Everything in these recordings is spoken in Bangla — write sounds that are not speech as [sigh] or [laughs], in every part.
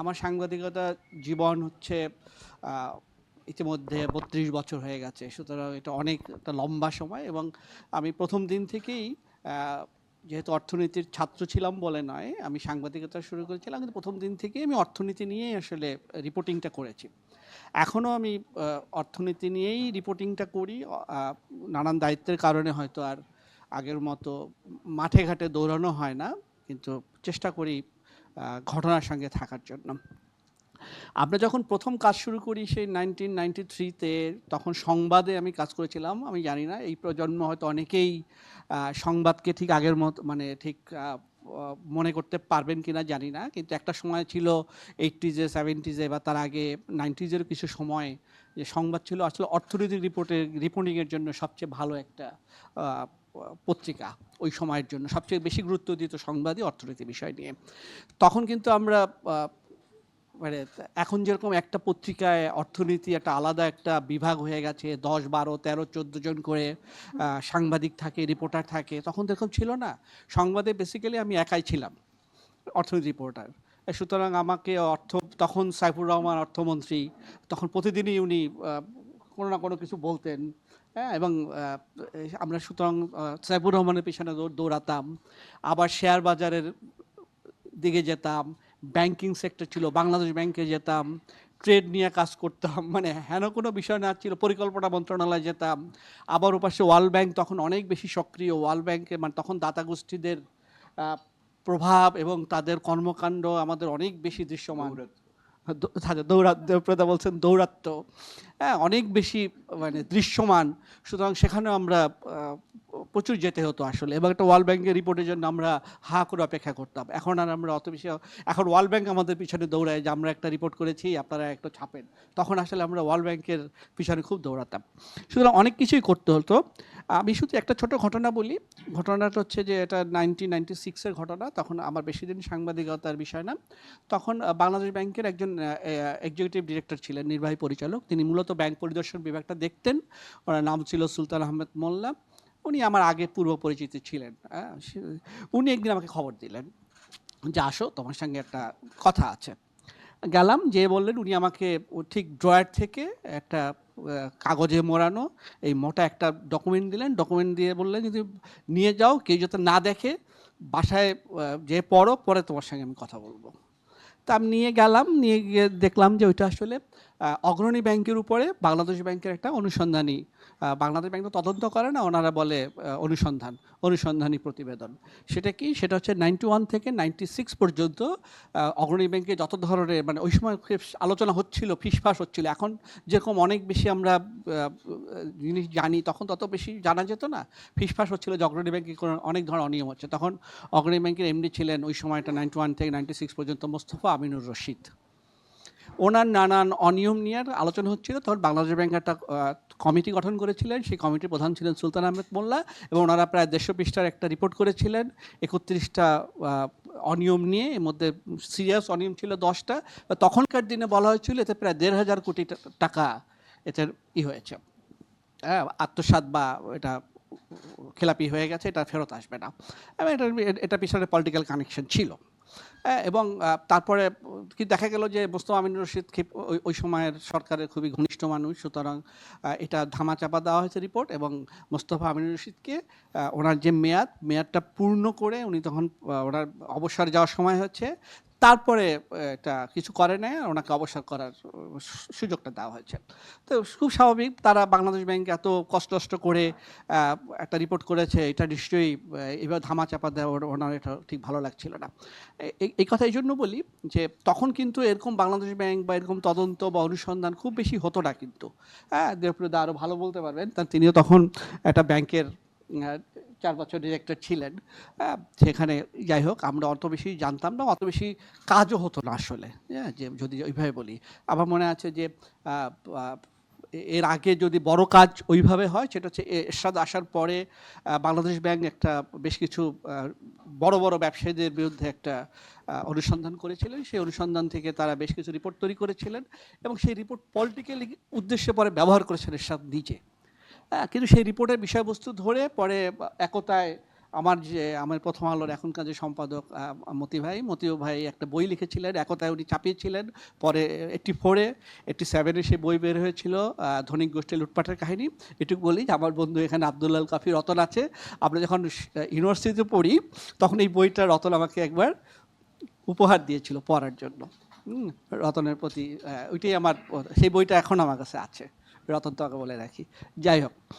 আমার সাংবাদিকতা জীবন হচ্ছে ইতিমধ্যে বত্রিশ বছর হয়ে গেছে। সুতরাং এটা অনেক, একটা লম্বা সময় এবং আমি প্রথম দিন থেকেই যেহেতু অর্থনীতির ছাত্র ছিলাম বলে নয়, আমি সাংবাদিকতা শুরু করেছিলাম, কিন্তু প্রথম দিন থেকেই আমি অর্থনীতি নিয়েই আসলে রিপোর্টিংটা করেছি। এখনও আমি অর্থনীতি নিয়েই রিপোর্টিংটা করি নানান দায়িত্বের কারণে হয়তো আর আগের মতো মাঠে ঘাটে দৌড়ানো হয় না, কিন্তু চেষ্টা করি ঘটনার সঙ্গে থাকার জন্য। আমরা যখন প্রথম কাজ শুরু করি সেই নাইনটিন নাইনটি থ্রিতে তখন সংবাদে আমি কাজ করেছিলাম, আমি জানি না, এই প্রজন্ম হয়তো অনেকেই সংবাদকে ঠিক আগের মতো মানে ঠিক মনে করতে পারবেন কি না জানি না, কিন্তু একটা সময় ছিল এইটিজে সেভেন্টিজে বা তার আগে নাইনটিজের কিছু সময় যে সংবাদ ছিল আসলে অর্থনৈতিক রিপোর্টের রিপোর্টিংয়ের জন্য সবচেয়ে ভালো একটা পত্রিকা ওই সময়ের জন্য। সবচেয়ে বেশি গুরুত্ব দিত সংবাদই অর্থনীতি বিষয় নিয়ে। তখন কিন্তু আমরা মানে এখন যেরকম একটা পত্রিকায় অর্থনীতি একটা আলাদা একটা বিভাগ হয়ে গেছে, দশ, বারো, তেরো, চোদ্দ জন করে সাংবাদিক থাকে, রিপোর্টার থাকে, তখন এরকম ছিল না। সংবাদে বেসিক্যালি আমি একাই ছিলাম, অর্থনীতি রিপোর্টার সুতরাং আমাকে অর্থ, তখন সাইফুর রহমান অর্থমন্ত্রী, তখন প্রতিদিনই উনি কোনো না কোনো কিছু বলতেন। হ্যাঁ এবং আমরা সুতরাং সাইফুর রহমানের পিছনে দৌড়- দৌড়াতাম। আবার শেয়ার বাজারের দিকে যেতাম। ব্যাংকিং সেক্টর ছিল, বাংলাদেশ ব্যাংকে যেতাম। ট্রেড নিয়ে কাজ করতাম। [laughs] মানে হেন কোনো বিষয় না ছিল, পরিকল্পনা মন্ত্রণালয়ে যেতাম। আবার ওপাশে ওয়ার্ল্ড ব্যাংক তখন অনেক বেশি সক্রিয়। ওয়ার্ল্ড ব্যাংকে মানে তখন দাতা গোষ্ঠীদের প্রভাব এবং তাদের কর্মকাণ্ড আমাদের অনেক বেশি দৃশ্যমান। আচ্ছা, বলছেন দৌরাত্ম হ্যাঁ অনেক বেশি মানে দৃশ্যমান। সুতরাং সেখানেও আমরা প্রচুর যেতে হতো আসলে। এবং একটা ওয়ার্ল্ড ব্যাংকের রিপোর্টের জন্য আমরা হা করে অপেক্ষা করতাম। এখন আর আমরা অত বেশি, এখন ওয়ার্ল্ড ব্যাংক আমাদের পিছনে দৌড়ায় যে আমরা একটা রিপোর্ট করেছি, আপনারা একটা ছাপেন। তখন আসলে আমরা ওয়ার্ল্ড ব্যাংকের পিছনে খুব দৌড়াতাম। সুতরাং অনেক কিছুই করতে হতো। আমি শুধু একটা ছোট ঘটনা বলি। ঘটনাটা হচ্ছে যে এটা নাইনটিন নাইনটি সিক্সের ঘটনা। তখন আমার বেশি দিন সাংবাদিকতার বিষয় না। তখন বাংলাদেশ ব্যাংকের একজন এক্সিকিউটিভ ডিরেক্টর ছিলেন, নির্বাহী পরিচালক। তিনি মূলত ব্যাংক পরিদর্শন বিভাগটা দেখতেন। ওনার নাম ছিল সুলতান আহমেদ মোল্লা। উনি আমার আগে পূর্ব পরিচিত ছিলেন হ্যাঁ, উনি একদিন আমাকে খবর দিলেন যে আসো তোমার সঙ্গে একটা কথা আছে। গেলাম যে বললেন উনি আমাকে ঠিক ড্রয়ার থেকে একটা কাগজে মোড়ানো এই মোটা একটা ডকুমেন্ট দিলেন। ডকুমেন্ট দিয়ে বললেন যদি নিয়ে যাও কেউ যাতে না দেখে বাসায় যে পড়ো পরে তোমার সঙ্গে আমি কথা বলব। তা আমি নিয়ে গেলাম নিয়ে গিয়ে দেখলাম যে ওইটা আসলে অগ্রণী ব্যাংকের উপরে বাংলাদেশ ব্যাংকের একটা অনুসন্ধানী বাংলাদেশ ব্যাংক তো তদন্ত করে না, ওনারা বলে অনুসন্ধান, অনুসন্ধানী প্রতিবেদন। সেটা কি? সেটা হচ্ছে নাইনটি ওয়ান থেকে নাইনটি সিক্স পর্যন্ত অগ্রণী ব্যাংকে যত ধরনের মানে ওই সময় আলোচনা হচ্ছিল, ফিসফাস হচ্ছিল। এখন যেরকম অনেক বেশি আমরা জিনিস জানি, তখন তত বেশি জানা যেত না। ফিসফাস হচ্ছিল যে অগ্রণী ব্যাংকে কোনো, অনেক ধরনের অনিয়ম হচ্ছে। তখন অগ্রণী ব্যাংকের এমডি ছিলেন ওই সময়টা নাইনটি ওয়ান থেকে নাইনটি সিক্স পর্যন্ত মোস্তফা আমিনুর রশিদ। ওনার নানান অনিয়ম নিয়ে আলোচনা হচ্ছিল। তখন বাংলাদেশ ব্যাংক একটা কমিটি গঠন করেছিলেন। সেই কমিটির প্রধান ছিলেন সুলতান আহমেদ মোল্লা এবং ওনারা প্রায় দেড়শো পৃষ্ঠার একটা রিপোর্ট করেছিলেন। একত্রিশটা অনিয়ম নিয়ে, এর মধ্যে সিরিয়াস অনিয়ম ছিল দশটা। তখনকার দিনে বলা হয়েছিল এতে প্রায় দেড় হাজার কোটি টাকা এতে ই হয়েছে। হ্যাঁ আত্মসাৎ বা এটা খেলাপি হয়ে গেছে, এটা ফেরত আসবে না। এটা এটা পিছনে পলিটিক্যাল কানেকশন ছিল। এবং তারপরে কি দেখা গেল যে মোস্তফা আমিনুর রশিদ ওই- সময়ের সরকারের খুবই ঘনিষ্ঠ মানুষ, সুতরাং এটা এটা ধামাচাপা দেওয়া হয়েছে রিপোর্ট এবং মোস্তফা আমিনুর রশিদকে ওনার যে মেয়াদ, মেয়াদটা পূর্ণ করে উনি তখন ওনার অবসর যাওয়ার সময় হচ্ছে। তারপরে এটা কিছু করে নেয় আর ওনাকে অবসর করার সুযোগটা দেওয়া হয়েছে। তো খুব স্বাভাবিক, তারা বাংলাদেশ ব্যাংক এত কষ্ট করে একটা রিপোর্ট করেছে, এটা নিশ্চয়ই এবার ধামাচাপা দেওয়া ওর- ওনার এটা ঠিক ভালো লাগছিল না। এই- কথা এই জন্য বলি যে, তখন কিন্তু এরকম বাংলাদেশ ব্যাংক বা এরকম তদন্ত বা অনুসন্ধান খুব বেশি হতো না কিন্তু। হ্যাঁ দেবপ্রদা আরও ভালো বলতে পারবেন। তার তিনিও তখন একটা ব্যাংকের চার বছর ডিরেক্টর ছিলেন। সেখানে যাই হোক, আমরা অত বেশি জানতাম না, অত বেশি কাজও হতো না আসলে। হ্যাঁ যে যদি ওইভাবে বলি। আমার মনে আছে যে এর আগে যদি বড় কাজ ওইভাবে হয়, সেটা হচ্ছে এরশাদ আসার পরে বাংলাদেশ ব্যাংক একটা বেশ কিছু বড় বড় ব্যবসায়ীদের বিরুদ্ধে একটা অনুসন্ধান করেছিলেন। সেই অনুসন্ধান থেকে তারা বেশ কিছু রিপোর্ট তৈরি করেছিলেন এবং সেই রিপোর্ট পলিটিক্যালি উদ্দেশ্যে পরে ব্যবহার করেছেন এরশাদ নিজে। হ্যাঁ, কিন্তু সেই রিপোর্টের বিষয়বস্তু ধরে পরে একতায় আমার যে আমার প্রথম আলোর এখনকার যে সম্পাদক মতি ভাই মতিউ ভাই একটা বই লিখেছিলেন একতায় উনি চাপিয়েছিলেন। পরে এইটটি ফোরে এইটটি সেভেনে সে বই বের হয়েছিল ধনিক গোষ্ঠী লুটপাটের কাহিনী। এটুকু বলি যে আমার বন্ধু এখানে আবদুল্লাহ কাফি রতন আছে। আমরা যখন ইউনিভার্সিটিতে পড়ি তখন এই বইটা রতন আমাকে একবার উপহার দিয়েছিল পড়ার জন্য। রতনের প্রতি ওইটাই আমার সেই বইটা এখন আমার কাছে আছে। রতন তোকে বলে রাখি। যাই হোক।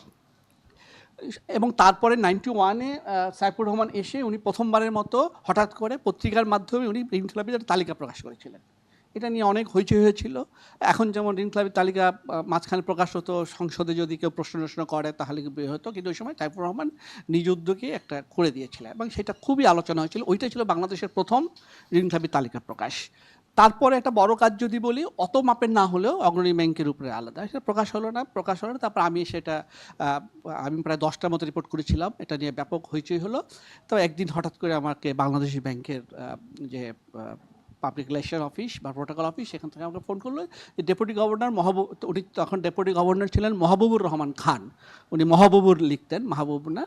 এবং তারপরে নাইনটি ওয়ানে সাইফুর রহমান এসে উনি প্রথমবারের মতো হঠাৎ করে পত্রিকার মাধ্যমে উনি খেলাপিদের তালিকা প্রকাশ করেছিলেন। এটা নিয়ে অনেক হইচই হয়েছিল। এখন যেমন ঋণ খেলাপির তালিকা মাঝখানে প্রকাশ হতো, সংসদে যদি কেউ প্রশ্ন টশ্ন করে, তাহলে বের হতো? কিন্তু ওই সময় সাইফুর রহমান নিজ উদ্যোগে একটা করে দিয়েছিলেন। এবং সেটা খুবই আলোচনা হয়েছিল। ওইটাই ছিল বাংলাদেশের প্রথম ঋণ খেলাপির তালিকা প্রকাশ। তারপরে একটা বড় কাজ যদি বলি অত মাপের না হলেও অগ্রণী ব্যাংকের উপরে আলাদা। সেটা প্রকাশ হলো না, প্রকাশ হলো না, তারপর আমি সেটা আমি প্রায় দশটার মতো রিপোর্ট করেছিলাম। এটা নিয়ে ব্যাপক হইচই হলো। তো একদিন হঠাৎ করে আমাকে বাংলাদেশি ব্যাংকের যে পাবলিক রিলেশন অফিস বা প্রোটোকল অফিস সেখান থেকে আমাকে ফোন করল। যে ডেপুটি গভর্নর মহাবুব উনি তখন ডেপুটি গভর্নর ছিলেন মহাবুবুর রহমান খান। উনি মহাবুবুর লিখতেন মাহবুব না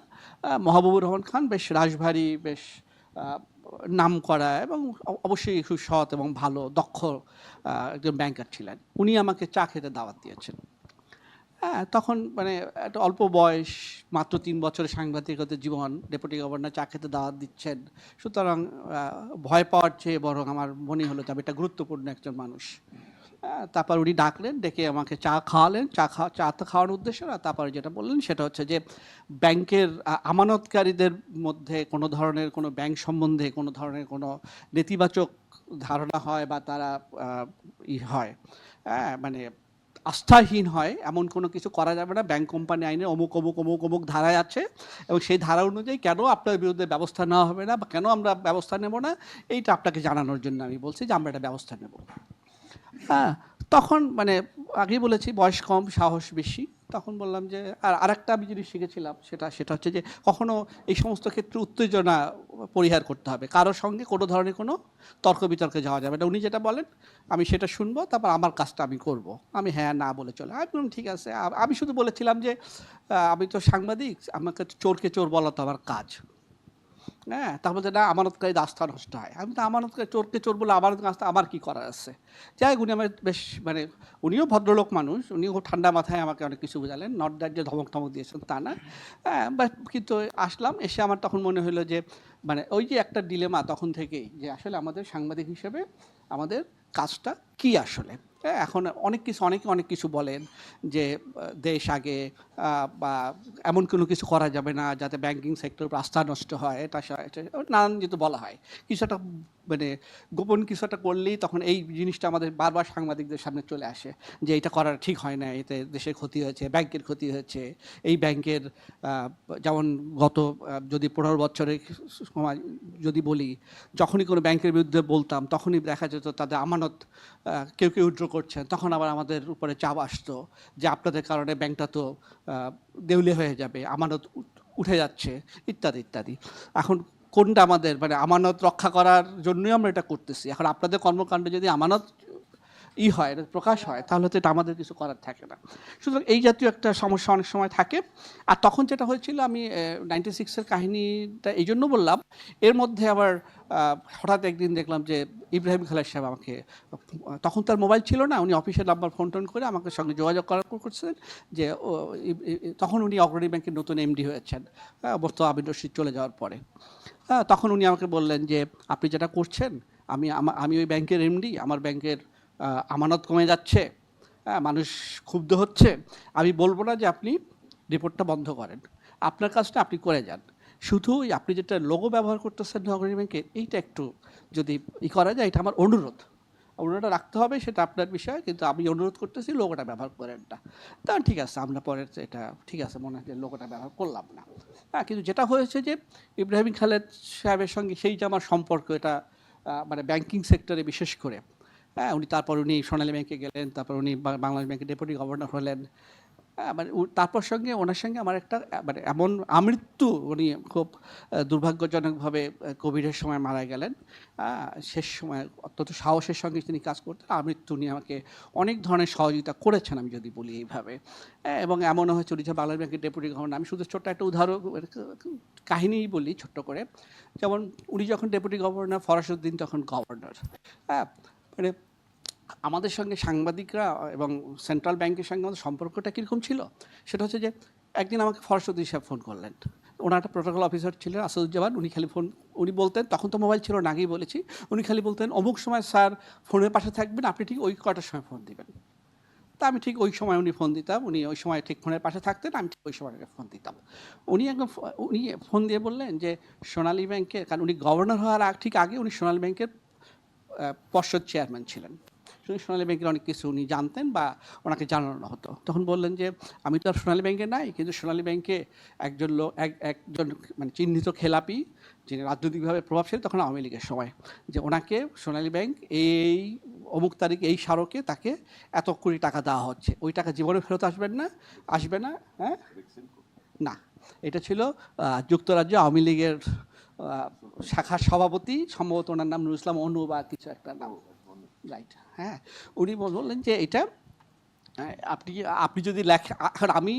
মহাবুবুর রহমান খান, বেশ রাশভারী বেশ নাম করা এবং অবশ্যই খুব সৎ এবং ভালো, দক্ষ একজন ব্যাংকার ছিলেন। উনি আমাকে চা খেতে দাওয়াত দিয়েছেন। হ্যাঁ তখন মানে একটা অল্প বয়স, মাত্র তিন বছরের সাংবাদিকতা জীবন ডেপুটি গভর্নর চা খেতে দাওয়াত দিচ্ছেন। সুতরাং ভয় পাওয়ার চেয়ে বরং আমার মনে হলো যে আমি একটা গুরুত্বপূর্ণ একজন মানুষ। তারপর উনি ডাকলেন, ডেকে আমাকে চা খাওয়ালেন। চা খাওয়া চা তো খাওয়ানোর উদ্দেশ্য না, তারপরে যেটা বললেন সেটা হচ্ছে যে, ব্যাংকের আমানতকারীদের মধ্যে কোনো ধরনের কোনো ব্যাংক সম্বন্ধে কোনো ধরনের কোনো নেতিবাচক ধারণা হয় বা তারা ই হয়। হ্যাঁ মানে আস্থাহীন হয়, এমন কোনো কিছু করা যাবে না। ব্যাংক কোম্পানি আইনে অমুক অমুক অমুক অমুক ধারায় আছে এবং সেই ধারা অনুযায়ী কেন আপনার বিরুদ্ধে ব্যবস্থা নেওয়া হবে না বা কেন আমরা ব্যবস্থা নেব না, এইটা আপনাকে জানানোর জন্য আমি বলছি যে আমরা এটা ব্যবস্থা নেব। হ্যাঁ তখন মানে আগেই বলেছি, বয়স কম, সাহস বেশি। তখন বললাম যে, আর আরেকটা আমি জিনিস শিখেছিলাম, সেটা সেটা হচ্ছে যে, কখনো এই সমস্ত ক্ষেত্রে উত্তেজনা পরিহার করতে হবে। কারোর সঙ্গে কোনো ধরনের কোনো তর্ক বিতর্কে যাওয়া যাবে না। উনি যেটা বলেন, আমি সেটা শুনব, তারপর আমার কাজটা আমি করব। আমি হ্যাঁ না বলে চলে। আমি বললাম, ঠিক আছে। আমি শুধু বলেছিলাম যে আমি তো সাংবাদিক, আমাকে চোরকে চোর বলা তো আমার কাজ। হ্যাঁ তারপর যে না আমানতকারী আস্থা নষ্ট হয়। আমি তো আমানতকারী চোরকে চোর বলে আমানত আস্থা আমার কী করার আছে? যাই উনি আমার বেশ মানে উনিও ভদ্রলোক মানুষ, উনিও ঠান্ডা মাথায় আমাকে অনেক কিছু বোঝালেন। নট দ্যাট যে ধমক ধমক দিয়েছেন তা না। হ্যাঁ বাট কিন্তু আসলাম, এসে আমার তখন মনে হলো যে মানে ওই যে একটা ডিলেমা তখন থেকেই যে আসলে আমাদের সাংবাদিক হিসেবে আমাদের কাজটা কি আসলে? এখন অনেক কিছু, অনেকে অনেক কিছু বলেন যে দেশ আগে বা এমন কোনো কিছু করা যাবে না যাতে ব্যাংকিং সেক্টর আস্থা নষ্ট হয়, এটা নানান যেহেতু বলা হয়। কিছু একটা মানে গোপন কিছু একটা করলেই তখন এই জিনিসটা আমাদের বারবার সাংবাদিকদের সামনে চলে আসে যে, এটা করার ঠিক হয় না, এতে দেশের ক্ষতি হয়েছে, ব্যাংকের ক্ষতি হয়েছে। এই ব্যাংকের যেমন গত যদি পনেরো বছরের সময় যদি বলি, যখনই কোনো ব্যাংকের বিরুদ্ধে বলতাম, তখনই দেখা যেত তাদের আমানত কেউ কেউ উইথড্র করছেন, তখন আবার আমাদের উপরে চাপ আসতো যে আপনাদের কারণে ব্যাংকটা তো দেউলে হয়ে যাবে, আমানত উঠে যাচ্ছে, ইত্যাদি ইত্যাদি। এখন কোনটা আমাদের মানে আমানত রক্ষা করার জন্যই আমরা এটা করতেছি। এখন আপনাদের কর্মকাণ্ড যদি আমানত ই হয়, প্রকাশ হয়, তাহলে তো এটা আমাদের কিছু করার থাকে না। সুতরাং এই জাতীয় একটা সমস্যা অনেক সময় থাকে। আর তখন যেটা হয়েছিল, আমি নাইনটি সিক্সের কাহিনীটা এই জন্য বললাম, এর মধ্যে আবার হঠাৎ একদিন দেখলাম যে ইব্রাহিম খালেদ সাহেব আমাকে, তখন তার মোবাইল ছিল না, উনি অফিসের নাম্বার ফোন টোন করে আমাকে সঙ্গে যোগাযোগ করার করছেন যে তখন উনি অগ্রণী ব্যাংকের নতুন এমডি হয়েছেন অবস্থা আবির রশিদ চলে যাওয়ার পরে। হ্যাঁ তখন উনি আমাকে বললেন যে, আপনি যেটা করছেন, আমি আমি ওই ব্যাংকের এমডি, আমার ব্যাংকের আমানত কমে যাচ্ছে হ্যাঁ মানুষ ক্ষুব্ধ হচ্ছে, আমি বলব না যে আপনি রিপোর্টটা বন্ধ করেন, আপনার কাজটা আপনি করে যান। শুধু আপনি যেটা লোগো ব্যবহার করতেছেন নগরী ব্যাংকের এইটা একটু যদি ই করা যায়, এটা আমার অনুরোধ। অনুরোধটা রাখতে হবে, সেটা আপনার বিষয়, কিন্তু আমি অনুরোধ করতেছি লোগোটা ব্যবহার করেন না। তা ঠিক আছে, আমরা পরে এটা, ঠিক আছে, মনে হয় লোগোটা ব্যবহার করলাম না। হ্যাঁ কিন্তু যেটা হয়েছে যে ইব্রাহিম খালেদ সাহেবের সঙ্গে সেই যে আমার সম্পর্ক, এটা মানে ব্যাংকিং সেক্টরে বিশেষ করে হ্যাঁ উনি তারপর উনি সোনালী ব্যাংকে গেলেন, তারপর উনি বাংলাদেশ ব্যাংকের ডেপুটি গভর্নর হলেন মানে তারপর সঙ্গে ওনার সঙ্গে আমার একটা মানে এমন আমৃত্যু উনি খুব দুর্ভাগ্যজনকভাবে কোভিডের সময় মারা গেলেন। শেষ সময় অত্যন্ত সাহসের সঙ্গে তিনি কাজ করতেন। আমৃত্যু উনি আমাকে অনেক ধরনের সহযোগিতা করেছেন আমি যদি বলি এইভাবে। হ্যাঁ, এবং এমনও হয়েছে উনি যে বাংলা ব্যাংকের ডেপুটি গভর্নর। আমি শুধু ছোট্ট একটা উদাহরণ কাহিনী বলি ছোট্ট করে। যেমন উনি যখন ডেপুটি গভর্নর ফরাসুদ্দিন তখন গভর্নর। হ্যাঁ মানে আমাদের সঙ্গে সাংবাদিকরা এবং সেন্ট্রাল ব্যাংকের সঙ্গে আমাদের সম্পর্কটা কীরকম ছিল? সেটা হচ্ছে যে, একদিন আমাকে ফরসুদ্দিন সাহেব ফোন করলেন। ওনার একটা প্রোটোকল অফিসার ছিলেন, আসাদুজ্জামান। উনি খালি ফোন উনি বলতেন, তখন তো মোবাইল ছিল না, আগেই বলেছি। উনি খালি বলতেন, অমুক সময় স্যার ফোনের পাশে থাকবেন, আপনি ঠিক ওই কটার সময় ফোন দিবেন? তা আমি ঠিক ওই সময় উনি ফোন দিতাম। উনি ওই সময় ঠিক ফোনের পাশে থাকতেন, আমি ঠিক ওই সময় ফোন দিতাম। উনি একদম উনি ফোন দিয়ে বললেন যে, সোনালী ব্যাংকের, কারণ উনি গভর্নর হওয়ার ঠিক আগে উনি সোনালী ব্যাংকের পর্ষদ চেয়ারম্যান ছিলেন। সুতরাং সোনালী ব্যাংকের অনেক কিছু উনি জানতেন বা ওনাকে জানানো হতো। তখন বললেন যে, আমি তো আর সোনালী ব্যাংকে নাই, কিন্তু সোনালী ব্যাংকে একজন লোক এক, একজন মানে চিহ্নিত খেলাপি, যিনি রাজনৈতিকভাবে প্রভাবশালী, তখন আওয়ামী লীগের সময়। যে ওনাকে সোনালী ব্যাংক এই অমুক তারিখ, এই স্মারকে তাকে এত কোটি টাকা দেওয়া হচ্ছে। ওই টাকা জীবনে ফেরত আসবেন না, আসবে না হ্যাঁ? না। এটা ছিল যুক্তরাজ্য আওয়ামী লীগের শাখার সভাপতি, সম্ভবত ওনার নাম নুরুল ইসলাম অনু বা কিছু একটা নাম। রাইট হ্যাঁ উনি বললেন যে এটা আপনি আপনি যদি লেখেন আমি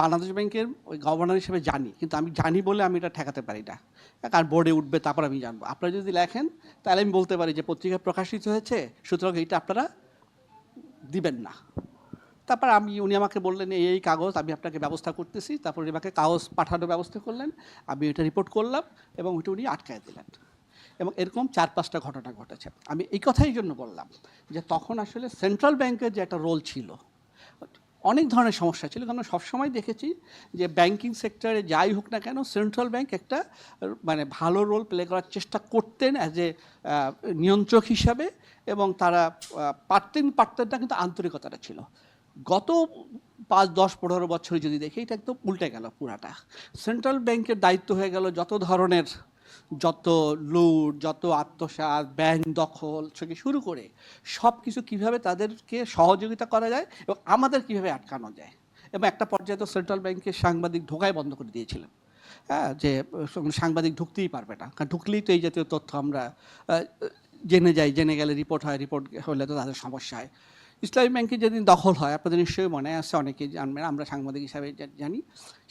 বাংলাদেশ ব্যাংকের ওই গভর্নর হিসেবে জানি, কিন্তু আমি জানি বলে আমি এটা ঠেকাতে পারি না। কারণ বোর্ডে উঠবে তারপর আমি জানব। আপনারা যদি লেখেন, তাহলে আমি বলতে পারি যে পত্রিকায় প্রকাশিত হয়েছে, সুতরাং এইটা আপনারা দিবেন না। তারপর আমি, উনি আমাকে বললেন, এই এই কাগজ, আমি আপনাকে ব্যবস্থা করতেছি। তারপর আমাকে কাগজ পাঠানোর ব্যবস্থা করলেন। আমি এটা রিপোর্ট করলাম এবং ওইটা উনি আটকায় দিলেন। এবং এরকম চার পাঁচটা ঘটনা ঘটেছে। আমি এই কথাই জন্য বললাম যে তখন আসলে সেন্ট্রাল ব্যাংকের যে একটা রোল ছিল, অনেক ধরনের সমস্যা ছিল। কারণ সবসময় দেখেছি যে ব্যাংকিং সেক্টরে যাই হোক না কেন সেন্ট্রাল ব্যাংক একটা মানে ভালো রোল প্লে করার চেষ্টা করতেন অ্যাজ এ নিয়ন্ত্রক হিসাবে এবং তারা পারতেন পারতেন না কিন্তু আন্তরিকতাটা ছিল। গত পাঁচ, দশ, পনেরো বছরে যদি দেখি, এটা একদম উল্টে গেল পুরাটা। সেন্ট্রাল ব্যাংকের দায়িত্ব হয়ে গেল যত ধরনের যত লুট, যত আত্মসাৎ, ব্যাংক দখল থেকে শুরু করে সব কিছু কীভাবে তাদেরকে সহযোগিতা করা যায় এবং আমাদের কীভাবে আটকানো যায়? এবং একটা পর্যায়ে তো সেন্ট্রাল ব্যাংকের সাংবাদিক ঢোকাই বন্ধ করে দিয়েছিলেন। হ্যাঁ যে সাংবাদিক ঢুকতেই পারবে না। কারণ ঢুকলেই তো এই জাতীয় তথ্য আমরা জেনে যাই, জেনে গেলে রিপোর্ট হয় রিপোর্ট হলে তো তাদের সমস্যা হয়। ইসলামী ব্যাংকে যেদিন দখল হয়, আপনাদের নিশ্চয়ই মনে আছে, অনেকেই জানবেন, আমরা সাংবাদিক হিসাবে জানি,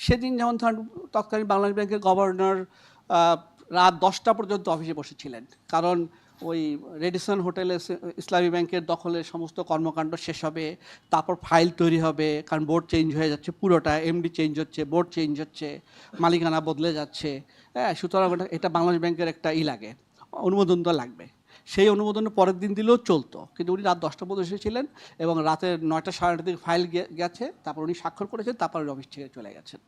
সেদিন যেমন ধরেন তৎকালীন বাংলাদেশ ব্যাংকের গভর্নর রাত দশটা পর্যন্ত অফিসে বসেছিলেন। কারণ ওই রেডিসন হোটেলে ইসলামী ব্যাংকের দখলের সমস্ত কর্মকাণ্ড শেষ হবে, তারপর ফাইল তৈরি হবে, কারণ বোর্ড চেঞ্জ হয়ে যাচ্ছে পুরোটা এমডি চেঞ্জ হচ্ছে, বোর্ড চেঞ্জ হচ্ছে, মালিকানা বদলে যাচ্ছে। হ্যাঁ সুতরাং এটা বাংলাদেশ ব্যাংকের একটা ই লাগে, অনুমোদন তো লাগবে। সেই অনুমোদন পরের দিন দিলেও চলতো, কিন্তু উনি রাত দশটা পর্যন্ত এসেছিলেন এবং রাতের নয়টা সাড়ে নটা দিকে ফাইল গেছে, তারপর উনি স্বাক্ষর করেছেন, তারপর অফিস থেকে চলে গেছেন।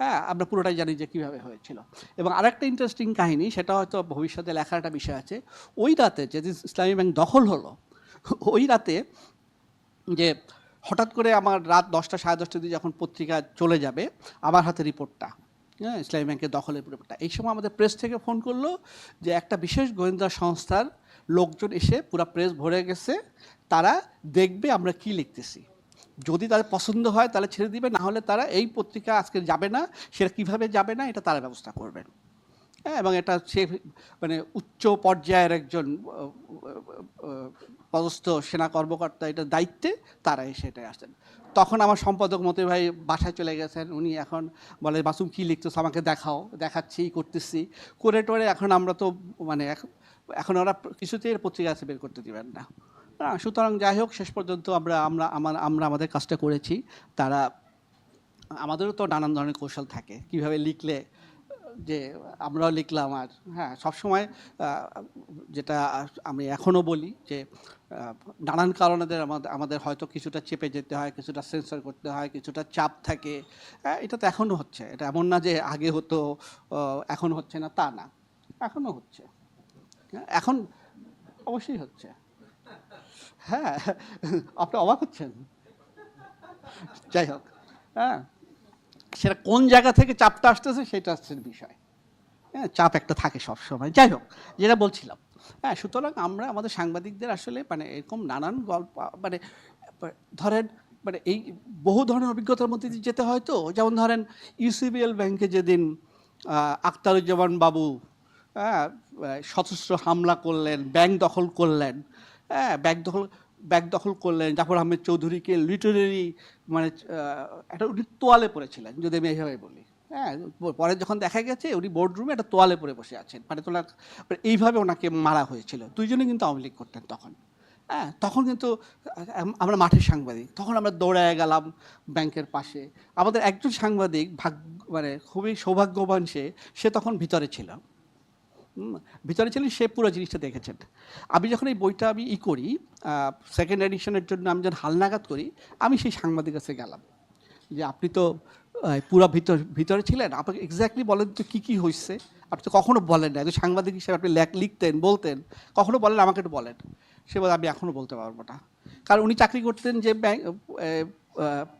হ্যাঁ আমরা পুরোটাই জানি যে কীভাবে হয়েছিল। এবং আরেকটা ইন্টারেস্টিং কাহিনী, সেটা হয়তো ভবিষ্যতে লেখার একটা বিষয় আছে। ওই রাতে যেদিন ইসলামী ব্যাংক দখল হলো, ওই রাতে যে হঠাৎ করে আমার রাত দশটা সাড়ে দশটা দিয়ে যখন পত্রিকা চলে যাবে, আমার হাতে রিপোর্টটা হ্যাঁ ইসলামী ব্যাংকের দখলের রিপোর্টটা। এই সময় আমাদের প্রেস থেকে ফোন করল যে একটা বিশেষ গোয়েন্দা সংস্থার লোকজন এসে পুরো প্রেস ভরে গেছে, তারা দেখবে আমরা কি লিখতেছি। যদি তাদের পছন্দ হয় তাহলে ছেড়ে দিবে, না হলে তারা এই পত্রিকা আজকে যাবে না সেটা কীভাবে যাবে না, এটা তারা ব্যবস্থা করবেন হ্যাঁ এবং এটা সে মানে উচ্চ পর্যায়ের একজন পদস্থ সেনা কর্মকর্তা এটার দায়িত্বে তারা এসে এটাই আসছেন। তখন আমার সম্পাদক মতে ভাই বাসায় চলে গেছেন, উনি এখন বলে, মাসুম, কী লিখতেছো? আমাকে দেখাও, দেখাচ্ছি, করতেছি। করে টোরে এখন আমরা তো মানে এখন ওরা কিছুতেই পত্রিকা বের করতে দিবেন না। সুতরাং যাই হোক শেষ পর্যন্ত আমরা আমরা আমার আমরা আমাদের কাজটা করেছি। তারা আমাদেরও তো নানান ধরনের কৌশল থাকে। কীভাবে লিখলে যে আমরাও লিখলাম আর হ্যাঁ সবসময় যেটা আমি এখনও বলি যে নানান কারণেদের আমাদের আমাদের হয়তো কিছুটা চেপে যেতে হয় কিছুটা সেন্সর করতে হয় কিছুটা চাপ থাকে। হ্যাঁ, এটা তো এখনও হচ্ছে। এটা এমন না যে আগে হতো এখন হচ্ছে না তা না। এখনও হচ্ছে। হ্যাঁ, এখন অবশ্যই হচ্ছে। হ্যাঁ আপনি অবাক হচ্ছেন? যাই হোক হ্যাঁ সেটা কোন জায়গা থেকে চাপটা আসতেছে সেটা হচ্ছে বিষয়। হ্যাঁ চাপ একটা থাকে সব সময় যাই হোক যেটা বলছিলাম হ্যাঁ সুতরাং আমরা আমাদের সাংবাদিকদের আসলে মানে এরকম নানান গল্প মানে ধরেন মানে এই বহু ধরনের অভিজ্ঞতার মধ্যে দিয়ে যেতে হয় তো? যেমন ধরেন ইউসিবিএল ব্যাংকে যেদিন আখতারুজ্জামান বাবু হ্যাঁ আহ, সশস্ত্র হামলা করলেন ব্যাংক দখল করলেন হ্যাঁ ব্যাংক দখল ব্যাংক দখল করলেন। জাফর আহমেদ চৌধুরীকে লিটারেরি মানে একটা উনি তোয়ালে পড়েছিলেন, যদি আমি এইভাবে বলি। হ্যাঁ পরে যখন দেখা গেছে, উনি বোর্ডরুমে একটা তোয়ালে পরে বসে আছেন। মানে তোলা মানে এইভাবে ওনাকে মারা হয়েছিল। দুইজনে কিন্তু আওয়ামী লীগ করতেন তখন। হ্যাঁ তখন কিন্তু আমরা মাঠের সাংবাদিক। তখন আমরা দৌড়ায় গেলাম ব্যাংকের পাশে। আমাদের একজন সাংবাদিক ভাগ মানে খুবই সৌভাগ্যবান সে সে তখন ভিতরে ছিল। ভিতরে ছিলেন সে পুরো জিনিসটা দেখেছেন। আমি যখন এই বইটা আমি ই করি সেকেন্ড এডিশনের জন্য আমি যখন হালনাগাদ করি, আমি সেই সাংবাদিক কাছে গেলাম যে, আপনি তো পুরো ভিতর, ভিতরে ছিলেন, আপনাকে এক্স্যাক্টলি বলেন তো কী কী হয়েছে আপনি তো কখনো বলেন না একজন সাংবাদিক হিসেবে আপনি লেখ, লিখতেন, বলতেন, কখনো বলেন আমাকে একটু বলেন। সে বলে, আমি এখনও বলতে পারব না। কারণ উনি চাকরি করতেন যে ব্যাংক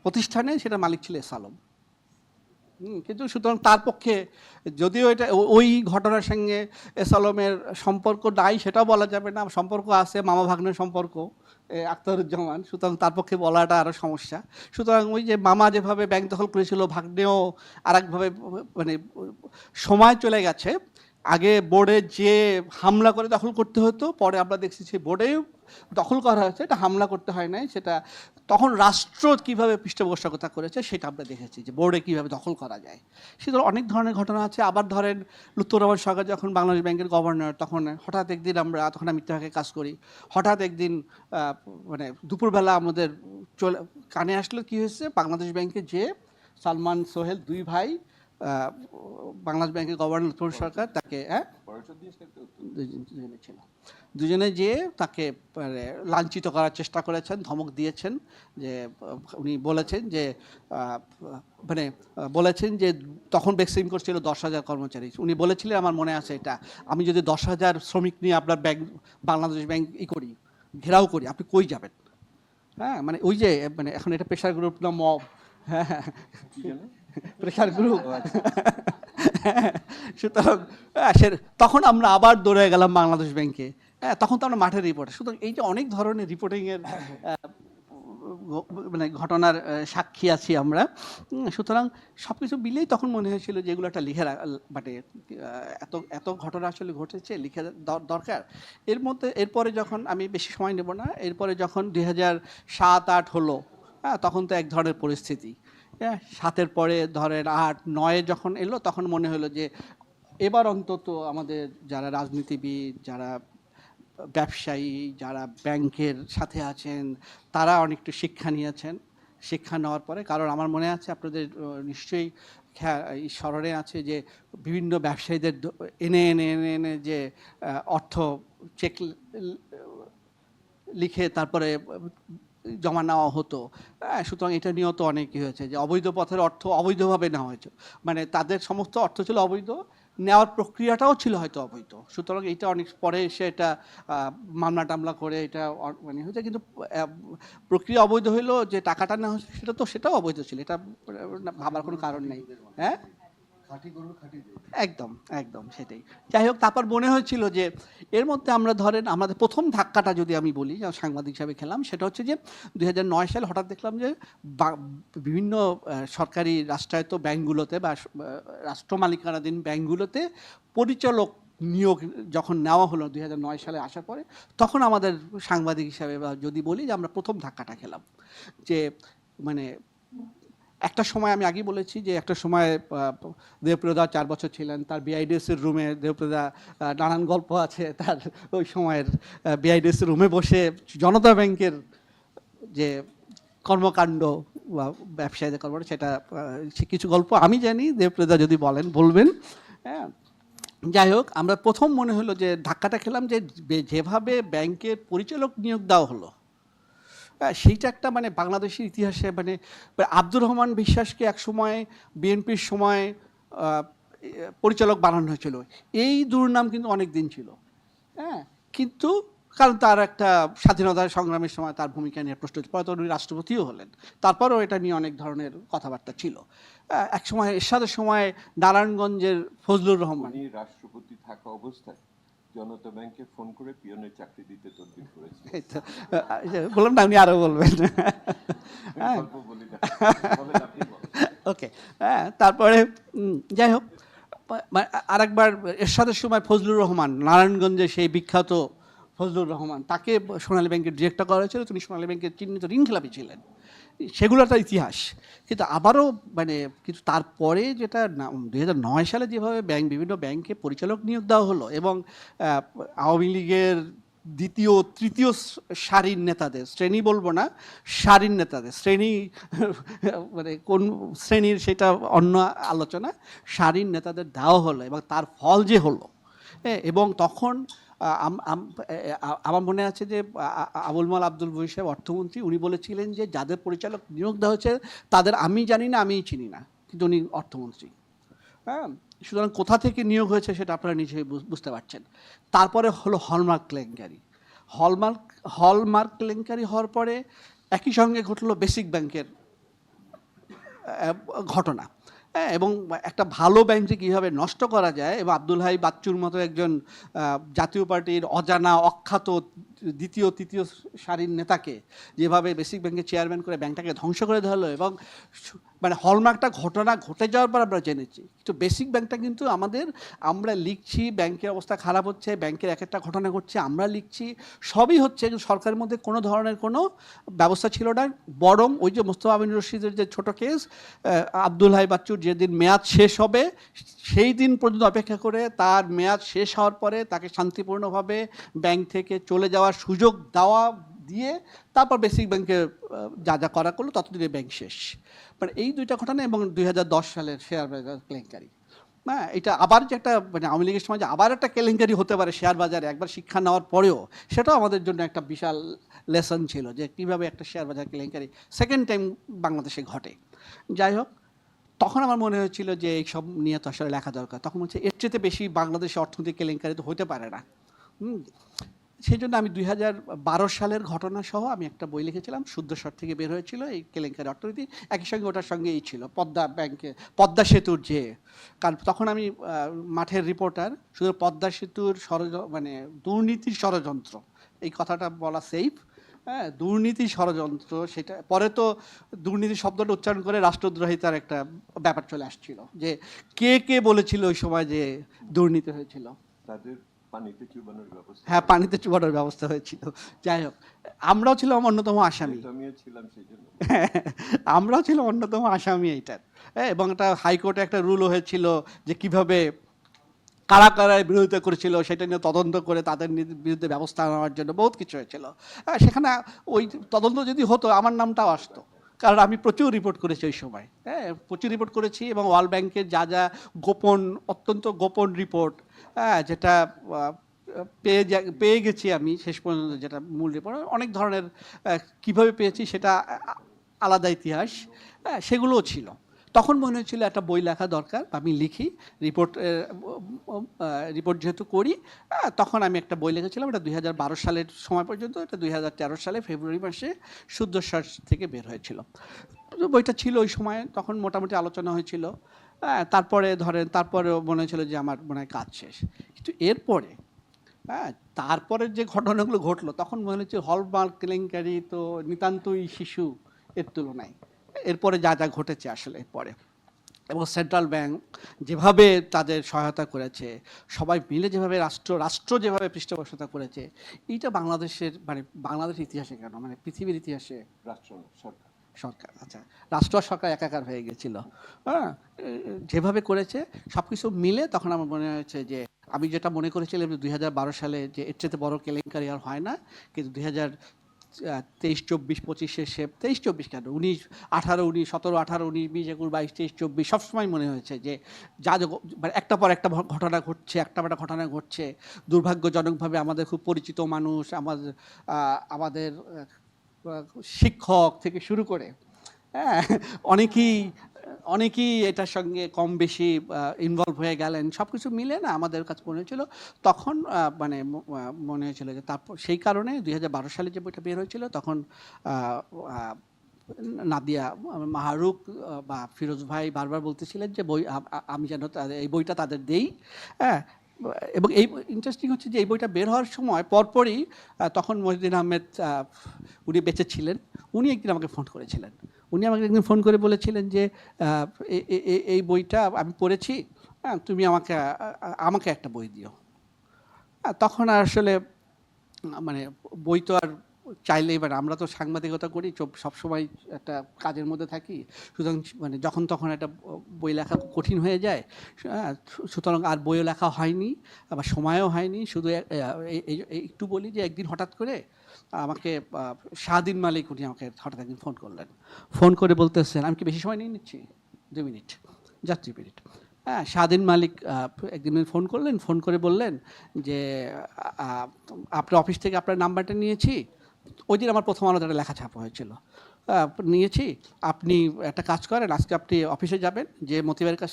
প্রতিষ্ঠানে সেটা মালিক ছিল এস আলম। কিন্তু সুতরাং তার পক্ষে যদিও এটা ওই ঘটনার সঙ্গে এস আলমের সম্পর্ক নাই সেটাও বলা যাবে না। সম্পর্ক আছে মামা ভাগ্নের সম্পর্ক এ, আখতারুজ্জামান। সুতরাং তার পক্ষে বলাটা আরও সমস্যা। সুতরাং ওই যে মামা যেভাবে ব্যাংক দখল করেছিল ভাগ্নেও আরেকভাবে মানে সময় চলে গেছে। আগে বোর্ডে যে হামলা করে দখল করতে হতো পরে আমরা দেখছি সেই বোর্ডেও দখল করা হয়েছে, এটা হামলা করতে হয় নাই, সেটা তখন রাষ্ট্র কীভাবে পৃষ্ঠপোষকতা করেছে সেটা আমরা দেখেছি, যে বোর্ডে কীভাবে দখল করা যায়। সেগুলো অনেক ধরনের ঘটনা আছে, আবার ধরেন লুত্তর রহমান সরকার যখন বাংলাদেশ ব্যাংকের গভর্নর, তখন হঠাৎ একদিন আমরা, তখন আমি ইত্তেফাকে কাজ করি, হঠাৎ একদিন মানে দুপুরবেলা আমাদের চলে, কানে আসলো কী হয়েছে, বাংলাদেশ ব্যাংকে যে সালমান সোহেল দুই ভাই বাংলাদেশ ব্যাংকের গভর্নর লুত্তর সরকার, তাকে হ্যাঁ? দুজন- ছিল। দুজনে যেয়ে তাকে মানে লাঞ্ছিত করার চেষ্টা করেছেন ধমক দিয়েছেন যে উনি বলেছেন যে মানে বলেছেন যে তখন বেক্সিম করছিল দশ হাজার কর্মচারী। উনি বলেছিলেন আমার মনে আছে এটা। আমি যদি দশ হাজার শ্রমিক নিয়ে আপনার ব্যাংক বাংলাদেশ ব্যাংক ই করি ঘেরাও করি আপনি কই যাবেন? হ্যাঁ মানে ওই যে মানে এখন এটা প্রেশার গ্রুপ না মব হ্যাঁ প্রেশার [laughs] গ্রুপ সুতরাং হ্যাঁ, সে- তখন আমরা আবার দৌড়ে গেলাম বাংলাদেশ ব্যাংকে। হ্যাঁ তখন তো আমরা মাঠের রিপোর্ট। সুতরাং এই যে অনেক ধরনের রিপোর্টিংয়ের মানে ঘটনার সাক্ষী আছি আমরা। সুতরাং সব কিছু মিলেই তখন মনে হয়েছিল যে এগুলো একটা লিখে মানে এত এত ঘটনা আসলে ঘটেছে লিখে দরকার। এর মধ্যে এরপরে যখন আমি বেশি সময় নেব না এরপরে যখন দুই হাজার সাত আট হলো হ্যাঁ তখন তো এক ধরনের পরিস্থিতি। সাতের পরে ধরেন আট, নয়ে যখন এলো, তখন মনে হলো যে এবার অন্তত আমাদের যারা রাজনীতিবিদ, যারা ব্যবসায়ী, যারা ব্যাংকের সাথে আছেন, তারা অনেকটা শিক্ষা নিয়েছেন। শিক্ষা নেওয়ার পরে, কারণ আমার মনে আছে আপনাদের নিশ্চয়ই স্মরণে আছে যে বিভিন্ন ব্যবসায়ীদের এনে এনে এনে এনে যে অর্থ চেক লিখে তারপরে জমা নেওয়া হতো। হ্যাঁ সুতরাং এটা নিয়েও তো অনেকই হয়েছে যে অবৈধ পথের অর্থ অবৈধভাবে নেওয়া হয়েছে। মানে তাদের সমস্ত অর্থ ছিল অবৈধ, নেওয়ার প্রক্রিয়াটাও ছিল হয়তো অবৈধ। সুতরাং এটা অনেক পরে এসে এটা মামলা টামলা করে এটা মানে হয়েছে। কিন্তু প্রক্রিয়া অবৈধ হইল, যে টাকাটা নেওয়া হয়েছে সেটা তো সেটাও অবৈধ ছিল। এটা ভাবার কোনো কারণ নেই। হ্যাঁ? একদম একদম, সেটাই। যাই হোক, তারপর মনে হয়েছিল যে এর মধ্যে আমরা ধরেন, আমাদের প্রথম ধাক্কাটা যদি আমি বলি সাংবাদিক হিসাবে খেলাম, সেটা হচ্ছে যে দু হাজার নয় সালে হঠাৎ দেখলাম যে বিভিন্ন সরকারি রাষ্ট্রায়ত্ত ব্যাংকগুলোতে বা রাষ্ট্র মালিকানাধীন ব্যাংকগুলোতে পরিচালক নিয়োগ যখন নেওয়া হলো দুই হাজার নয় সালে আসার পরে, তখন আমাদের সাংবাদিক হিসাবে বা যদি বলি যে আমরা প্রথম ধাক্কাটা খেলাম। যে মানে একটা সময় আমি আগেই বলেছি যে একটা সময় দেবপ্রদা চার বছর ছিলেন, তার বিআইডিএসের রুমে দেবপ্রদা নানান গল্প আছে, তার ওই সময়ের বিআইডিএসের রুমে বসে জনতা ব্যাংকের যে কর্মকাণ্ড বা ব্যবসায়ীদের কর্ম সেটা কিছু গল্প আমি জানি, দেবপ্রদা যদি বলেন, বলবেন হ্যাঁ। যাই হোক, আমরা প্রথম মনে হলো যে ধাক্কাটা খেলাম যে যেভাবে ব্যাংকের পরিচালক নিয়োগ দেওয়া হলো সেইটা একটা মানে বাংলাদেশের ইতিহাসে মানে আব্দুর রহমান বিশ্বাসকে এক সময় বিএনপির সময় পরিচালক বানানো হয়েছিল। এই দুর্নাম কিন্তু অনেক দিন ছিল। হ্যাঁ কিন্তু কারণ তার একটা স্বাধীনতা সংগ্রামের সময় তার ভূমিকা নিয়ে প্রশ্ন পরে তো উনি রাষ্ট্রপতিও হলেন। তারপরেও এটা নিয়ে অনেক ধরনের কথাবার্তা ছিল। এক সময় এরশাদের সময় নারায়ণগঞ্জের ফজলুর রহমান রাষ্ট্রপতি থাকা অবস্থায় জনতা ব্যাংকে ফোন করে পিয়নের চাকরি দিতে তদবির করেছে বললাম না উনি আরও বলবেন। হ্যাঁ। ওকে হ্যাঁ তারপরে যাই হোক মা- আরেকবার এরশাদের সময় ফজলুর রহমান নারায়ণগঞ্জে সেই বিখ্যাত ফজলুর রহমান তাকে সোনালী ব্যাংকের ডিরেক্টর করা হয়েছিল। তিনি সোনালী ব্যাংকের চিহ্নিত ঋণ খেলাপি ছিলেন। সেগুলো একটা ইতিহাস। কিন্তু আবারও মানে কিন্তু তারপরে যেটা দুই হাজার নয় সালে যেভাবে ব্যাংক বিভিন্ন ব্যাংকে পরিচালক নিয়োগ দেওয়া হলো এবং আওয়ামী লীগের দ্বিতীয় তৃতীয় সারির নেতাদের শ্রেণি বলব না সারির নেতাদের শ্রেণি মানে কোন শ্রেণির সেটা অন্য আলোচনা সারির নেতাদের দেওয়া হলো এবং তার ফল যে হলো হ্যাঁ, এবং তখন আমার মনে আছে যে আবুল মাল আব্দুল বহি সাহেব অর্থমন্ত্রী, উনি বলেছিলেন যে, যাদের পরিচালক নিয়োগ দেওয়া হয়েছে, তাদের আমি জানি না, আমিই চিনি না, কিন্তু উনি অর্থমন্ত্রী। হ্যাঁ? সুতরাং কোথা থেকে নিয়োগ হয়েছে সেটা আপনারা বুঝ- বুঝতে পারছেন। তারপরে হলো হলমার্ক কেলেঙ্কারি হলমার্ক হলমার্ক কেলেঙ্কারি হওয়ার পরে একই সঙ্গে ঘটলো বেসিক ব্যাংকের ঘটনা। হ্যাঁ, এবং একটা ভালো ব্যাংককে কীভাবে নষ্ট করা যায় এবং আব্দুল হাই বাচ্চুর মতো একজন জাতীয় পার্টির অজানা অখ্যাত দ্বিতীয়, তৃতীয় সারির নেতাকে যেভাবে বেসিক ব্যাংকের চেয়ারম্যান করে ব্যাংকটাকে ধ্বংস করে হলো এবং মানে হলমার্কটা ঘটনা, ঘটে যাওয়ার পর আমরা জেনেছি। কিন্তু বেসিক ব্যাংকটা কিন্তু আমাদের, আমরা লিখছি, ব্যাংকের অবস্থা খারাপ হচ্ছে, ব্যাংকের এক একটা ঘটনা ঘটছে, আমরা লিখছি, সবই হচ্ছে কিন্তু সরকারের মধ্যে কোনো ধরনের কোনো ব্যবস্থা ছিল না। বরং ওই যে মোস্তফা আমিন রশিদের যে ছোট কেস আব্দুল হাই বাচ্চুর যেদিন মেয়াদ শেষ হবে, সেই দিন পর্যন্ত অপেক্ষা করে তার মেয়াদ শেষ হওয়ার পরে তাকে শান্তিপূর্ণভাবে ব্যাংক থেকে চলে যাওয়ার সুযোগ দেওয়া দিয়ে তারপর বেসিক ব্যাংকে যা যা করা করল ততদিনে ব্যাংক শেষ। মানে এই দুইটা ঘটনা এবং দুই হাজার দশ সালের শেয়ার বাজার কেলেঙ্কারি। না এটা আবার যে একটা মানে আওয়ামী লীগের সময় যে আবার একটা কেলেঙ্কারি হতে পারে শেয়ার বাজারে একবার শিক্ষা নেওয়ার পরেও, সেটাও আমাদের জন্য একটা বিশাল লেসন ছিল যে কীভাবে একটা শেয়ার বাজার কেলেঙ্কারি সেকেন্ড টাইম বাংলাদেশে ঘটে। যাই হোক, তখন আমার মনে হয়েছিল যে এইসব নিয়ে তো আসলে লেখা দরকার। তখন হচ্ছে এর চেয়ে বেশি বাংলাদেশে অর্থনৈতিক কেলেঙ্কারি তো হতে পারে না। হুম সেই জন্য আমি দুই হাজার বারো সালের ঘটনা সহ আমি একটা বই লিখেছিলাম শুদ্ধস্বর থেকে বের হয়েছিল, এই কেলেঙ্কারি অর্থনীতি একই সঙ্গে ওটার সঙ্গে এই ছিল, পদ্মা ব্যাংকে পদ্মা সেতুর যে, কারণ তখন আমি মাঠের রিপোর্টার শুধু পদ্মা সেতুর ষড়য মানে দুর্নীতির ষড়যন্ত্র, এই কথাটা বলা সেফ হ্যাঁ দুর্নীতি ষড়যন্ত্র, সেটা, পরে তো দুর্নীতি শব্দটা উচ্চারণ করে রাষ্ট্রদ্রোহিতার একটা ব্যাপার চলে আসছিল, যে কে কে বলেছিল ওই সময় যে দুর্নীতি হয়েছিল? তাদের পানিতে চুবানোর ব্যবস্থা হ্যাঁ পানিতে চুবানোর ব্যবস্থা হয়েছিল। যাই হোক আমরাও ছিলাম অন্যতম আসামি। আমিও ছিলাম সেই জন্য। [laughs] আমরাও ছিলাম অন্যতম আসামি এইটার হ্যাঁ এবং একটা হাইকোর্টে একটা রুলও হয়েছিল যে কীভাবে কারা কারা বিরোধিতা করেছিল সেটা নিয়ে তদন্ত করে তাদের বিরুদ্ধে ব্যবস্থা নেওয়ার জন্য বহুত কিছু হয়েছিল। হ্যাঁ সেখানে ওই তদন্ত যদি হতো আমার নামটাও আসতো। কারণ আমি প্রচুর রিপোর্ট করেছি ওই সময়। হ্যাঁ প্রচুর রিপোর্ট করেছি এবং ওয়ার্ল্ড ব্যাংকের যা যা গোপন অত্যন্ত গোপন রিপোর্ট যেটা পেয়ে পেয়ে গেছি আমি শেষ পর্যন্ত যেটা মূল রিপোর্ট অনেক ধরনের কীভাবে পেয়েছি সেটা আলাদা ইতিহাস হ্যাঁ সেগুলোও ছিল। তখন মনে হয়েছিল একটা বই লেখা দরকার আমি লিখি রিপোর্ট রিপোর্ট যেহেতু করি আহ, তখন আমি একটা বই লিখেছিলাম এটা দুই হাজার বারো সালের সময় পর্যন্ত এটা দুই হাজার তেরো সালে ফেব্রুয়ারি মাসে শুদ্ধশ্বাস থেকে বের হয়েছিল। বইটা ছিল ওই সময় তখন মোটামুটি আলোচনা হয়েছিল হ্যাঁ তারপরে ধরেন, তারপরে মনে হয়েছিল যে আমার মনে হয় কাজ শেষ। কিন্তু এরপরে হ্যাঁ তারপরে যে ঘটনাগুলো ঘটলো, তখন মনে হচ্ছে হলমার্ক কেলেঙ্কারি তো নিতান্তই শিশু এর তুলনায়। এরপরে যা যা ঘটেছে আসলে পরে এবং সেন্ট্রাল ব্যাংক যেভাবে তাদের সহায়তা করেছে, সবাই মিলে যেভাবে রাষ্ট্র রাষ্ট্র যেভাবে পৃষ্ঠপোষকতা করেছে, এইটা বাংলাদেশের মানে বাংলাদেশের ইতিহাসে কেন? মানে পৃথিবীর ইতিহাসে? রাষ্ট্র সরকার। সরকার আচ্ছা। রাষ্ট্র সরকার একাকার হয়ে গেছিল। হ্যাঁ যেভাবে করেছে সব কিছু মিলে তখন আমার মনে হয়েছে যে, আমি যেটা মনে করেছিলাম যে দুই হাজার বারো সালে যে এর চেয়ে বড় কেলেঙ্কারি আর হয় না, কিন্তু দুই হাজার তেইশ, চব্বিশ, পঁচিশে সে তেইশ, চব্বিশ কেন? উনিশ, আঠারো, উনিশ, সতেরো, আঠারো, উনিশ, বিশ, একুশ, বাইশ, তেইশ, চব্বিশ, সবসময় মনে হয়েছে যে, যা মানে একটা পর একটা ঘটনা ঘটছে, একটা পর একটা ঘটনা ঘটছে। দুর্ভাগ্যজনকভাবে আমাদের খুব পরিচিত মানুষ, আমাদের আমাদের শিক্ষক থেকে শুরু করে হ্যাঁ অনেকেই অনেকেই এটার সঙ্গে কম বেশি ইনভলভ হয়ে গেলেন সব কিছু মিলে না আমাদের কাছে মনে হয়েছিল, তখন মানে মনে হয়েছিল যে তারপর, সেই কারণে দুই হাজার বারো সালে যে বইটা বের হয়েছিল, তখন নাদিয়া মাহারুক বা ফিরোজ ভাই বারবার বলতেছিলেন যে বই আমি যেন এই বইটা তাদের দেই হ্যাঁ এবং এই ইন্টারেস্টিং হচ্ছে যে এই বইটা বের হওয়ার সময় পরপরই তখন মহিউদ্দিন আহমেদ উনি বেঁচে ছিলেন। উনি একদিন আমাকে ফোন করেছিলেন। উনি আমাকে একদিন ফোন করে বলেছিলেন যে এই বইটা আমি পড়েছি হ্যাঁ তুমি আমাকে আমাকে একটা বই দিও। তখন আসলে মানে বই তো আর চাইলে এবার আমরা তো সাংবাদিকতা করি সবসময় একটা কাজের মধ্যে থাকি। সুতরাং মানে যখন তখন একটা বই লেখা কঠিন হয়ে যায় হ্যাঁ, সুতরাং আর বইও লেখা হয়নি আবার সময়ও হয়নি। শুধু একটু বলি যে একদিন হঠাৎ করে আমাকে শাহদিন মালিক উনি আমাকে হঠাৎ একদিন ফোন করলেন। ফোন করে বলতেছেন আমি কি বেশি সময় নিয়ে নিচ্ছি? দু মিনিট দুই মিনিট। হ্যাঁ স্বাধীন মালিক একদিন ফোন করলেন ফোন করে বললেন যে আপনার অফিস থেকে আপনার নাম্বারটা নিয়েছি ওই দিন আমার প্রথম আলোতে লেখা ছাপা হয়েছিল। নিয়েছি, আপনি একটা কাজ করেন, আজকে আপনি অফিসে যাবেন, যে মতিবারের কাছ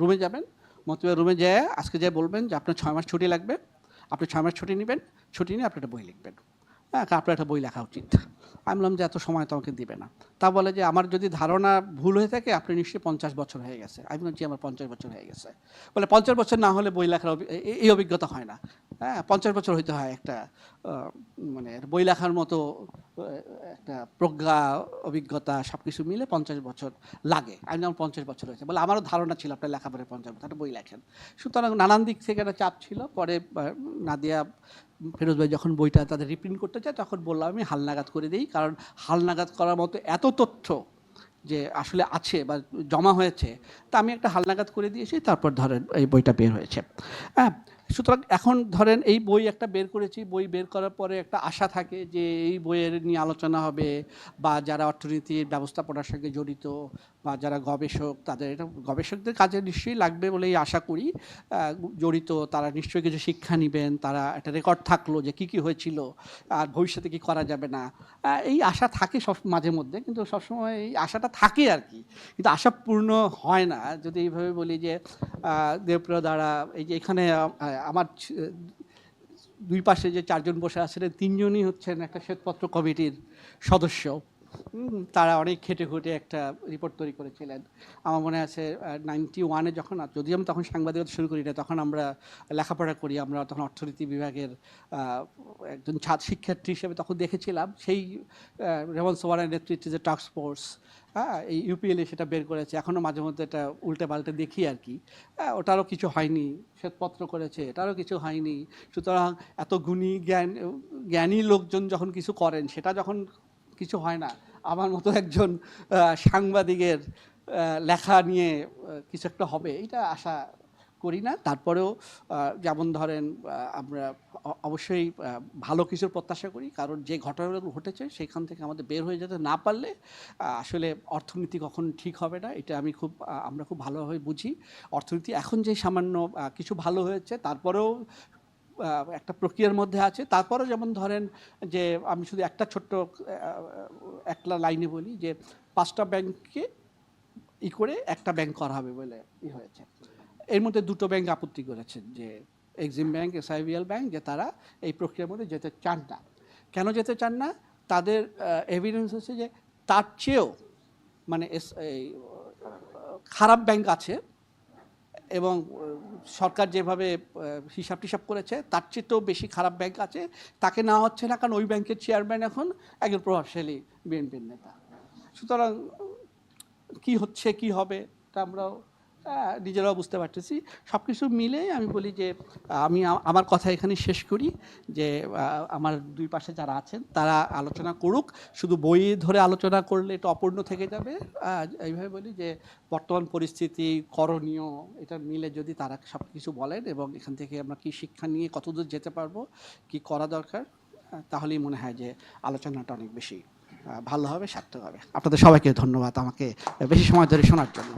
রুমে যাবেন, মতিবার রুমে যেয়ে আজকে যেয়ে বলবেন যে আপনার ছয় মাস ছুটি লাগবে, আপনি ছয় মাস ছুটি নেবেন, ছুটি নিয়ে আপনি একটা বই লিখবেন। হ্যাঁ আপনার একটা বই লেখা উচিত। আমি বললাম যে, এত সময় তো আমাকে দিবে না। তা বলে যে, আমার যদি ধারণা ভুল হয়ে থাকে, আপনি নিশ্চয়ই পঞ্চাশ বছর হয়ে গেছে। আমি বললাম যে আমার পঞ্চাশ বছর হয়ে গেছে। বলে, পঞ্চাশ বছর না হলে বই লেখার এই অভিজ্ঞতা হয় না। হ্যাঁ পঞ্চাশ বছর হইতে হয় একটা মানে বই লেখার মতো একটা প্রজ্ঞা, অভিজ্ঞতা সব কিছু মিলে পঞ্চাশ বছর লাগে। আমি যেমন পঞ্চাশ বছর হয়েছে। বলে, আমারও ধারণা ছিল আপনার লেখাপড়ে পঞ্চাশ বছর। একটা বই লেখেন। সুতরাং নানান দিক থেকে একটা চাপ ছিল। পরে নাদিয়া ফেরোজ ভাই যখন বইটা তাদের রিপ্রিন্ট করতে চায়, তখন বললাম, আমি হালনাগাদ করে দিই। কারণ হালনাগাদ করার মতো এত তথ্য যে আসলে আছে বা জমা হয়েছে, তা আমি একটা হালনাগাদ করে দিয়েছি, তারপর ধরেন এই বইটা বের হয়েছে। হ্যাঁ সুতরাং এখন ধরেন এই বই একটা বের করেছি, বই বের করার পরে একটা আশা থাকে যে এই বইয়ের নিয়ে আলোচনা হবে বা যারা অর্থনীতির ব্যবস্থাপনার সঙ্গে জড়িত বা যারা গবেষক তাদের এটা গবেষকদের কাজে নিশ্চয়ই লাগবে বলেই আশা করি। জড়িত তারা নিশ্চয়ই কিছু শিক্ষা নেবেন, তারা একটা রেকর্ড থাকল যে কী কী হয়েছিল আর ভবিষ্যতে কি করা যাবে না। এই আশা থাকে সব মাঝে মধ্যে কিন্তু সবসময় এই আশাটা থাকে আর কি। কিন্তু আশা পূর্ণ হয় না। যদি এইভাবে বলি যে দেবপ্রিয় দ্বারা এই যে এখানে আমার দুই পাশে যে চারজন বসে আছেন তিনজনই হচ্ছেন একটা শ্বেতপত্র কমিটির সদস্য। তারা অনেক খেটে খুঁটে একটা রিপোর্ট তৈরি করেছিলেন। আমার মনে আছে নাইনটি ওয়ানে যখন যদি আমি তখন সাংবাদিকতা শুরু করি না তখন আমরা লেখাপড়া করি আমরা তখন অর্থনীতি বিভাগের একজন ছাত্র শিক্ষার্থী হিসেবে তখন দেখেছিলাম সেই রেমন সোয়ারের নেতৃত্বে যে টাস্ক ফোর্স হ্যাঁ এই ইউপিএলে সেটা বের করেছে। এখনও মাঝে মধ্যে এটা উল্টে পাল্টে দেখি আর কি। হ্যাঁ, ওটারও কিছু হয়নি শ্বেতপত্র করেছে এটারও কিছু হয়নি। সুতরাং এত গুণী জ্ঞান জ্ঞানী লোকজন যখন কিছু করেন সেটা যখন কিছু হয় না আমার মতো একজন সাংবাদিকের লেখা নিয়ে কিছু একটা হবে এটা আশা করি না। তারপরেও যেমন ধরেন আমরা অবশ্যই ভালো কিছুর প্রত্যাশা করি, কারণ যে ঘটনাগুলো ঘটেছে সেখান থেকে আমাদের বের হয়ে যেতে না পারলে আসলে অর্থনীতি কখন ঠিক হবে না। এটা আমি খুব আমরা খুব ভালোভাবে বুঝি। অর্থনীতি এখন যে সামান্য কিছু ভালো হয়েছে, তারপরেও একটা প্রক্রিয়ার মধ্যে আছে। তারপরেও যেমন ধরেন যে আমি শুধু একটা ছোট্ট একটা লাইনে বলি যে পাঁচটা ব্যাংককে ই করে একটা ব্যাংক করা হবে বলে ই হয়েছে। এর মধ্যে দুটো ব্যাংক আপত্তি করেছেন যে এক্সিম ব্যাংক, এসআইবিএল ব্যাংক যে তারা এই প্রক্রিয়ার মধ্যে যেতে চান না। কেন যেতে চান না? তাদের এভিডেন্স হচ্ছে যে তার চেয়েও মানে খারাপ ব্যাংক আছে। এবং সরকার যেভাবে হিসাব টিসাব করেছে, তার চেয়েতেও বেশি খারাপ ব্যাংক আছে। তাকে নেওয়া হচ্ছে না, কারণ ওই ব্যাংকের চেয়ারম্যান এখন একজন প্রভাবশালী বিএনপির নেতা। সুতরাং, কি হচ্ছে, কি হবে তা আমরাও নিজেরাও বুঝতে পারতেছি। সব কিছু মিলে আমি বলি যে, আমি আমার কথা এখানে শেষ করি যে আমার দুই পাশে যারা আছেন, তারা আলোচনা করুক। শুধু বই ধরে আলোচনা করলে এটা অপূর্ণ থেকে যাবে। এইভাবে বলি যে, বর্তমান পরিস্থিতি, করণীয়, এটা মিলে যদি তারা সব কিছু বলেন এবং এখান থেকে আমরা কি শিক্ষা নিয়ে কতদূর যেতে পারব, কি করা দরকার তাহলেই মনে হয় যে, আলোচনাটা অনেক বেশি ভালো হবে, সার্থক হবে। আপনাদের সবাইকে ধন্যবাদ আমাকে বেশি সময় ধরে শোনার জন্য।